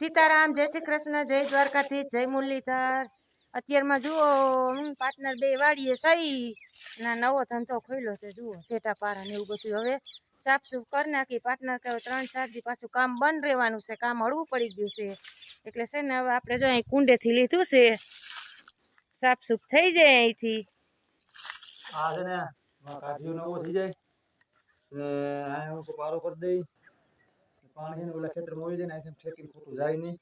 સીતારામ, જય શ્રી કૃષ્ણ, જય દ્વારકાથી જય મુરલીધર. અત્યારમાં જુઓ, હું પાર્ટનર બે વાડીએ સહી. ના, નવો ધંધો ખોલ્યો છે, જુઓ, સેટા પારા ને એવું બધું. હવે સાફ સૂફ કરી નાખી પાર્ટનર કહે ત્રણ, ચાર દી પાછું કામ બંધ રહેવાનું છે, કામ હળવું પડી ગયું છે. એટલે છે ને, હવે આપણે જો અહીં કુંડેથી લીધું છે, સાફ સૂફ થઈ જાય અહીંથી. આ છે ને, કાઢ્યું નવો થઈ જાય. ને પારો કરી દઈ પાણી છે ને ઓલા ખેતરમાં હોય જાય ને અહીંથી ઠેકીને ખોટું જાય નહીં.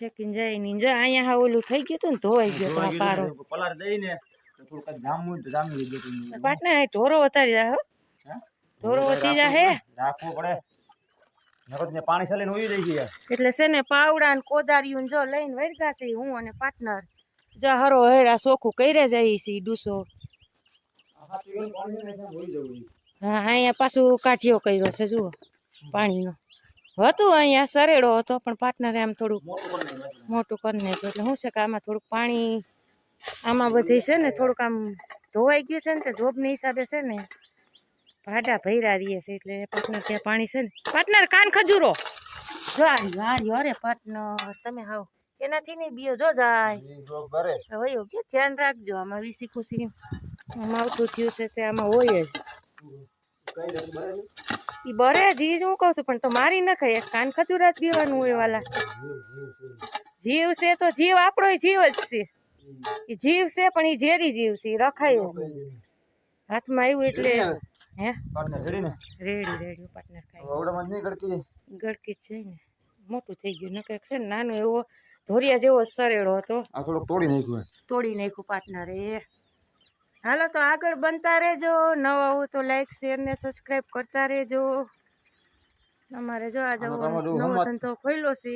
ચેકીને જાય નહીં. જો અહીંયા હા ઓલું થઈ ગયું હતું ને ધોવાઈ ગયો પારો. પલાર દઈ ને તો થોડું કાંઈ જામવું જામી લઈ જતું ઢોરો વતારી જાય ઢોરો વધી જાય હે. પડે નકર પાણી ચાલીને ઉઈ જાય છે. એટલે છે ને પાવડા ને કોદારિયું જો લઈને વળગા છે હું અને પાર્ટનર જો હરો હેરા સોખું કરે જાય છે ડૂસો. હા અહીંયા પાછું કાઠિયો કર્યો છે જુઓ પાણીનો. હતું અહીંયા સરેડો હતો પણ પાર્ટનરે આમ થોડુંક મોટું કરી નાખ્યું. એટલે શું છે કે આમાં થોડુંક પાણી આમાં બધી છે ને થોડુંક આમ ધોવાઈ ગયું છે ને તે જોબની હિસાબે છે ને ભાડા ભૈરા રહીએ છે. એટલે પાર્ટનર ત્યાં પાણી છે ને. પાર્ટનર કાન ખજૂરો. જો આર્યો અરે પાર્ટનર તમે હાવ. એનાથી નહીં બીયો જો જાય. વયો ગયો. ધ્યાન રાખજો આમાં વીસી ખુશી. આમાં આવતું થયું છે તે આમાં હોય જ. ઈ બરે જી હું કહું છું પણ તો મારી ન ખાય. એક કાન ખજૂરા જ હોય વાલા. જીવ છે તો જીવ આપણો જીવ જ છે. ઈ જીવ છે પણ ઈ ઝેરી જીવ છે રખાય હાથમાં આવ્યું એટલે હે? રેડી રેડી પાર્ટનર ખાય ગડકી છે ને. મોટું થઈ ગયું નકે છે ને નાનો એવો ધોરિયા જેવો સરેડો હતો. તોડી નાખ્યું તોડી નાખ્યું પાર્ટનરે. હાલો તો આગળ બનતા રહેજો. નવા આવું તો લાઈક શેર ને સબસ્ક્રાઈબ કરતા રહેજો. અમારે જો આજે નવો ધંધો ખોલ્યો છે.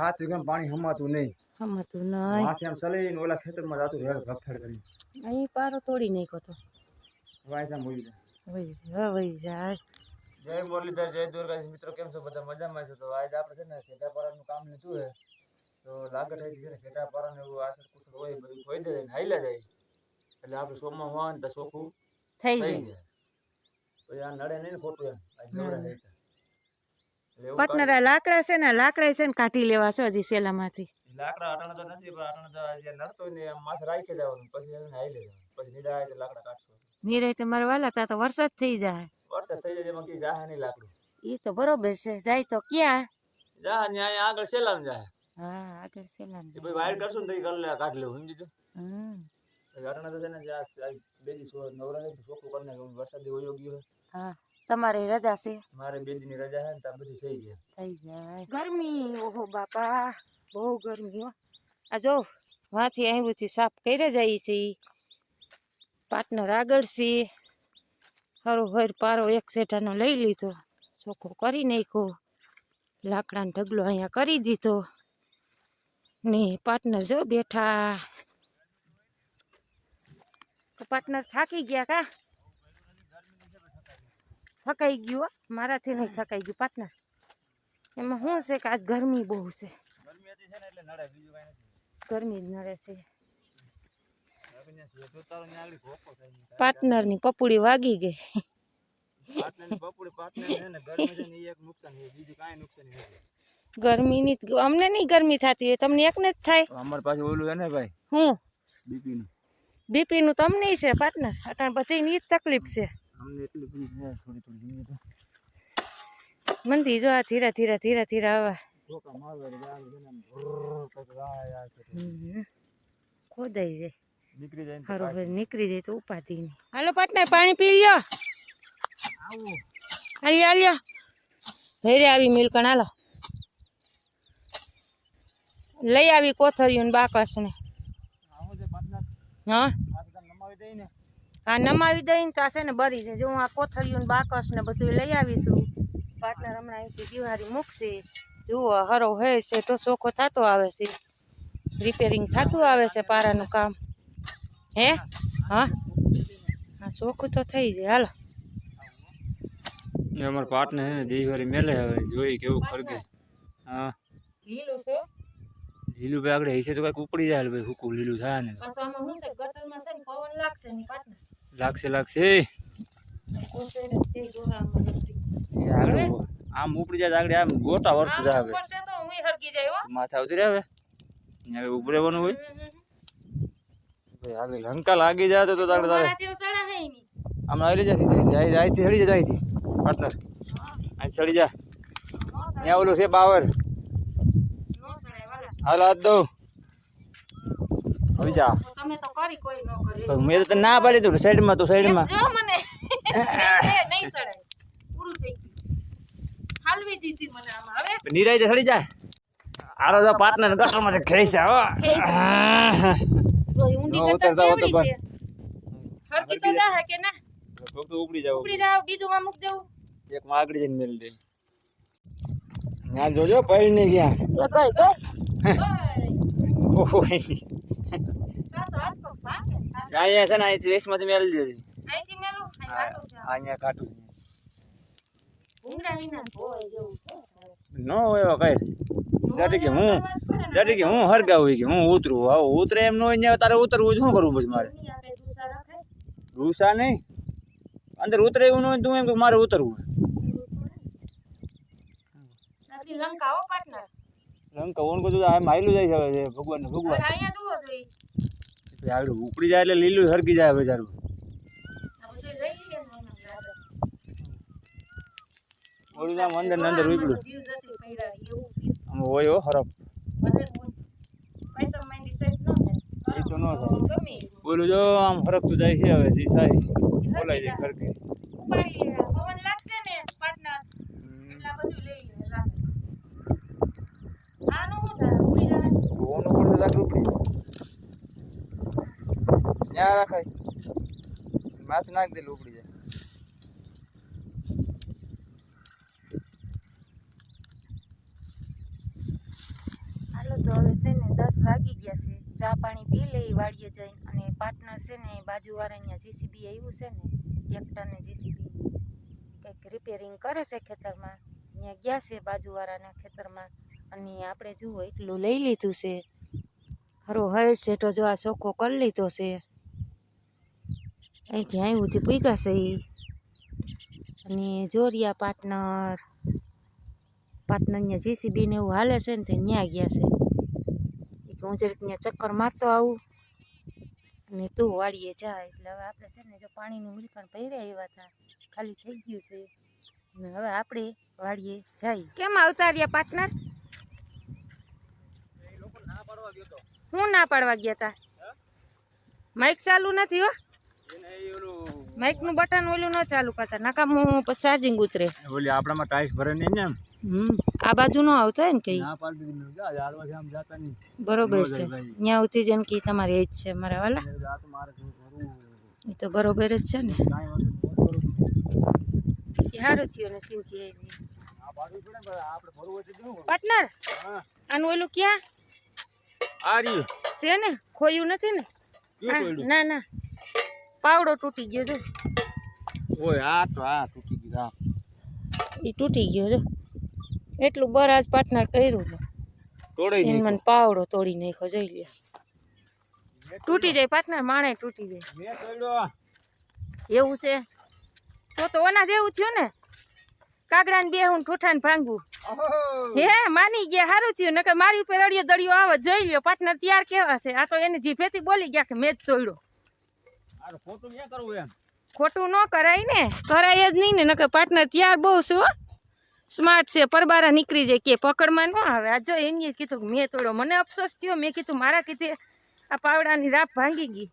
હાથ વિઘામાં પાણી હમાતું નહીં? હમતું નહીં. માથે આમ ચલીને ઓલા ખેતરમાં જાતું રેડ ભફેડ કરી. અહીં પારો તોડી નાખ્યો તો. વાયસા મોઈ જાય. વહી જાય જય. મુરલીધર જય મિત્રો કેમ છો? બધા મજામાં છો? તો આજે આપણે છે ને કામ લીધું છે. તો લાગત થઈ છે ને સેટાપારાને એવું આસર કુસર હોય બધું ખોઈ દે ને હાઈલા જાય. એટલે આપણે સોમાં હોય ને તો ચોખ્ખું થઈ જાય. પછી આ નડે નહીં ને ખોટું એમ. આ લાકડા છે ને લાકડા છે ને કાઢી લેવા છે હજી સેલામાંથી. લાકડા અટાણે તો નથી પણ અટાણે તો જે નડતો ને એમ માથે રાખી જવાનું પછી એને હાઈ લેવાનું. પછી નીડા આવે તો લાકડા કાઢશું. નિરાય તમારે વાલા તા તો વરસાદ થઈ જાય. વરસાદ થઈ જાય એમાં કઈ જાહે નહીં લાકડું. એ તો બરોબર છે જાય તો ક્યાં? જા ન્યાય આગળ સેલામ જાય. હા આગળ સેલામ ભાઈ વાયર કરશું ને તો ઈ લે કાઢી લેવું સમજી તું હમ. ઘટના તો છે ને જે આ આ બે દિવસ નવરા છે કરી નાખ્યું વરસાદ એવો યોગ્ય હા તમારે રજા છે? મારે બે દિન રજા છે ને ત્યાં બધું થઈ જાય. થઈ જાય. ગરમી ઓહો બાપા બહુ ગરમી હો. આ જો વાંથી અહીંથી સાફ કરે જાય છે. પાર્ટનર આગળ છે. હરો હર પારો એક સેટાનો લઈ લીધો. ચોખ્ખો કરી નાખ્યો. લાકડાનો ઢગલો અહીંયા કરી દીધો. ને પાર્ટનર જો બેઠા. પાર્ટનર થાકી ગયા કા? થકાઈ ગયું હો. મારાથી નહીં થકાઈ ગયું પાર્ટનર એમાં શું છે કે આજ ગરમી બહુ છે. ગરમી ને જ નડે છે. ને ને. પાર્ટનરની પપુડી વાગી ગઈ. ને ગરમી ને એક અમને નહીં ગરમી થતી હોય તમને એકને જ થાય. અમારે પાસે ઓલું ને ભાઈ? હું? બીપી નું બીપીનું તમને છે પાર્ટનર અટાણ બધીની જ તકલીફ છે. મંદી જો આ ધીરે ધીરે ધીરે ધીરે આવા. ખોદાઈ જાય. નીકળી જાય. ભાઈ નીકળી જાય તો ઉપાધિ નહીં હાલો પાર્ટનર પાણી પી લ્યો. આવું. હાલી હાલ્યો. આવી મિલકણ હાલો. લઈ આવી કોથળીયું ને બાકસ ને હા? તમે નમાવી દઈ ને આ નમાવી દઈને તો છે ને બરી છે. જો હું આ કોથળીયું બાકસ ને બધું લઈ આવીશું. પાર્ટનર હમણાં અહીંથી દિવાળી મૂકશે. જુઓ હરો હે છે તો ચોખ્ખો થતો આવે છે. રિપેરિંગ થતું આવે છે પારાનું કામ. હે? હા? હા ચોખ્ખું તો થઈ જાય. હાલો. ને અમારા પાર્ટનર છે ને દિવાળી મેલે હવે. જોઈ કેવું ખરગે. હા. લીલું છે? લીલું ભાઈ આગળ હિસે તો કંઈક ઉપડી જાય ભાઈ હુકું લીલું થાય ને પાછું આમાં શું છે ગટરમાં છે ને પવન લાગશે લાગશે. આમ ઉપડી જાય આગળ આમ ગોટા વર્તું જાય ઉપર છે તો હું હરકી જાય હો. માથા ઉતરી આવે હવે. ઉભું રહેવાનું હોય. આગળ હંકા લાગી જાય તો તારે. તારે આમ આવી જાય જાય જાય ચડી જાય અહીંથી પાર્ટનર અહીં ચડી જા ત્યાં ઓલું છે બાવર હાલ હાથ દઉં આવી જા. તમે તો કરી કોઈ નો કરી. તો મેં તો તને ના પાડી તું સાઈડમાં તું સાઈડમાં. જો મને. એ નહીં સડે પૂરું થઈ ગયું. હાલવી દીધી મને આમાં. હવે નિરાય સડી જાય. આરો તો પાર્ટનર ગટરમાં ખેસ હો. જો ઊંડી નો, કરતા કેવડી છે? હરકી તો જાહે કે ના. તો ઉપડી જાવ. ઉપડી જાવ બીજું માં મૂક દેવું. એક માં આગળ જઈને મેલ દે. ના જોજો પડી નહીં ગયા. એ કઈ કઈ. ઓય. અહીંયા છે ને અહીંથી વેસ્ટમાંથી મેળ દીધી અહીંથી મેલું અહીંયા કાઢું નો હોય એવા કઈ. જટી કે હું જટી કે હું હરગાવું કે હું ઉતરું. આવું ઉતરે એમ નો હોય તારે ઉતરવું શું કરવું પછી મારે? રૂસા નહીં. અંદર ઉતરે એવું ન હોય તું એમ કે મારે ઉતરવું લંકા ઓન આમ હાયલું જાય છે ભગવાન. ભગવાન અહીંયા જુઓ આગળ ઉપડી જાય એટલે લીલું સરકી જાય બજારું આ બધું લઈ લઈએ ને એમાં આપણે. ઓલું આમ અંદર ને અંદર ઉકળું. આમ હોય હો હરફ. એ તો ન થાય. બોલું જો આમ હરકતું જાય છે હવે જે થાય બોલાય જાય ખરકી ઉપાડી લે. પવન લાગશે ને પાર્ટનર એટલા બધું લઈ લે રાખે. આનું શું થાય ઉડી જાય ઓનું પણ દાખ ઉપડી ત્યાં રાખાય. માથું નાખ દે ઉપડી જાય. હાલો, તો હવે છે ને દસ વાગી ગયા છે. ચા પાણી પી લઈ વાડીએ જઈને અને પાર્ટનર છે ને બાજુવાળા અહીંયા જીસીબી આવ્યું છે ને, ટ્રેક્ટર જીસીબી કંઈક રિપેરિંગ કરે છે ખેતરમાં. અહીંયા ગયા છે બાજુવાળાના ખેતરમાં. અને આપણે જુઓ, એટલું લઈ લીધું છે. હરો હર સેટો જો આ ચોખ્ખો કરી લીધો છે. અહીંથી અહીં સુધી પૂગ્યા છે ઈ. અને જોરિયા પાર્ટનર પાર્ટનર અહીંયા જીસીબી ને એવું હાલે છે ને તે ન્યા ગયા છે. એ કે હું જરીક ત્યાં ચક્કર મારતો આવું અને તું વાળીએ જા. એટલે હવે આપણે છે ને જો પાણીનું મિલકણ પહેર્યા એવા હતા ખાલી થઈ ગયું છે. અને હવે આપણે વાળીએ જઈએ. કેમ આવતા રહ્યા પાર્ટનર? હું ના પાડવા ગયા તા. માઇક ચાલુ નથી હો. માઇકનું બટન ઓલું ન ચાલુ કરતા. નકામું પછી ચાર્જિંગ ઉતરે. ઓલી આપણામાં ટાઈસ ભરે નહીં ને હમ. આ બાજુ ન આવતા હોય ને કઈ? ના પાડી દીધી જા ઝાડવાથી આમ જાતા નહીં. બરોબર છે. ત્યાં ઉતી જેમ કે તમારી એજ છે મારા વાલા. એ તો બરોબર જ છે ને. સારું. થયું ને સિંધી આવી. ને? પાર્ટનર આનું ઓલું ક્યાં? આ રહ્યું. છે ને? ખોયું નથી ને? ના ના. પાવડો તૂટી ગયો જો. ઓય આ તો આ તૂટી ગયો. એ તૂટી ગયો જો. એટલું બરાજ પાર્ટનર કર્યું ને તોડી એને મને પાવડો તોડી નાખ્યો જોઈ લે તૂટી જાય પાર્ટનર માણે તૂટી જાય. મેં તોડ્યો. એવું છે? તો તો ઓના જેવું થયું ને. કાગડાને બે હું ઠોઠાને ભાંગવું હે માની ગયા સારું થયું. નકર મારી ઉપર અડિયો દડિયો આવે જોઈ લ્યો પાર્ટનર તૈયાર કેવા છે. આ તો એની જીભેથી બોલી ગયા કે મેં જ તોડ્યો. ખોટું ક્યાં કરવું એમ? ખોટું ન કરાય ને. કરાય જ નહીં ને નકર પાર્ટનર તૈયાર બહુ છે હો. સ્માર્ટ છે પરબારા નીકળી જાય કે પકડમાં ન આવે. આ જો એને કીધું કે મેં તોડ્યો મને અફસોસ થયો મેં કીધું મારા કીધે આ પાવડાની રાપ ભાંગી ગઈ.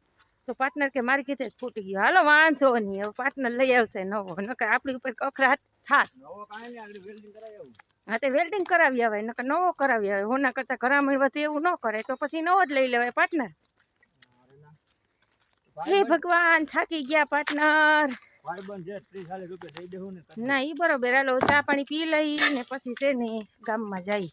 તો પાર્ટનર કે મારી કીધે જ ફૂટી ગયો. હાલો વાંધો નહીં હવે પાર્ટનર લઈ આવશે નવો. નકર આપણી ઉપર કખરાટ થાત. નવો કાંઈ નહીં આગળ વેલ્ડિંગ કરાય આવું. હા તે વેલ્ડિંગ કરાવી આવે નકર નવો કરાવી આવે હોના કરતાં ઘરામણ વધે એવું ન કરે તો પછી નવો જ લઈ લેવાય પાર્ટનર. હે ભગવાન થાકી ગયા પાર્ટનર. ના ઈ બરોબર. હાલો ચા પાણી પી લઈ ને પછી છે ને ગામમાં જઈ